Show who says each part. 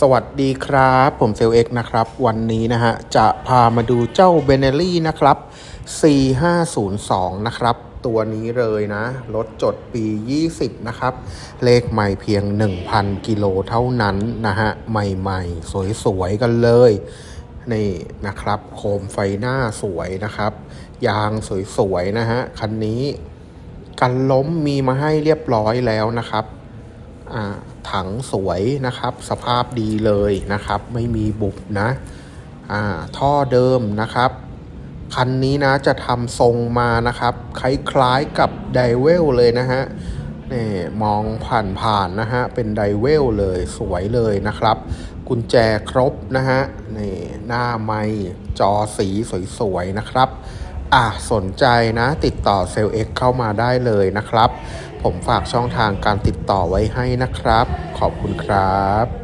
Speaker 1: สวัสดีครับ ผมเซลเอ็กนะครับ วันนี้นะฮะ จะพามาดูเจ้าเบเนลี่นะครับ 4502 นะครับ ตัวนี้เลยนะ รถจดปี 20 นะครับ เลขใหม่เพียง 1,000 กิโลเท่านั้นนะฮะ ใหม่ๆ สวยๆ กันเลย นี่นะครับ โคมไฟหน้าสวยนะครับ ยางสวยๆ นะฮะ คันนี้ กันล้มมีมาให้เรียบร้อยแล้วนะครับ อ่า ถังสวยนะครับ สภาพดีเลยนะครับ ไม่มีบุบนะอ่าท่อเดิมนะครับ คันนี้นะจะทำทรงมานะครับ คล้ายๆกับไดเวลเลยนะฮะนี่มองผ่านๆนะฮะ เป็นไดเวลเลยสวยเลยนะครับ กุญแจครบนะฮะนี่หน้าไม้จอสีสวยๆนะครับ อะสนใจนะติดต่อเซลเอ็กเข้ามาได้เลยนะครับ ผมฝากช่องทางการติดต่อไว้ให้นะครับ ขอบคุณครับ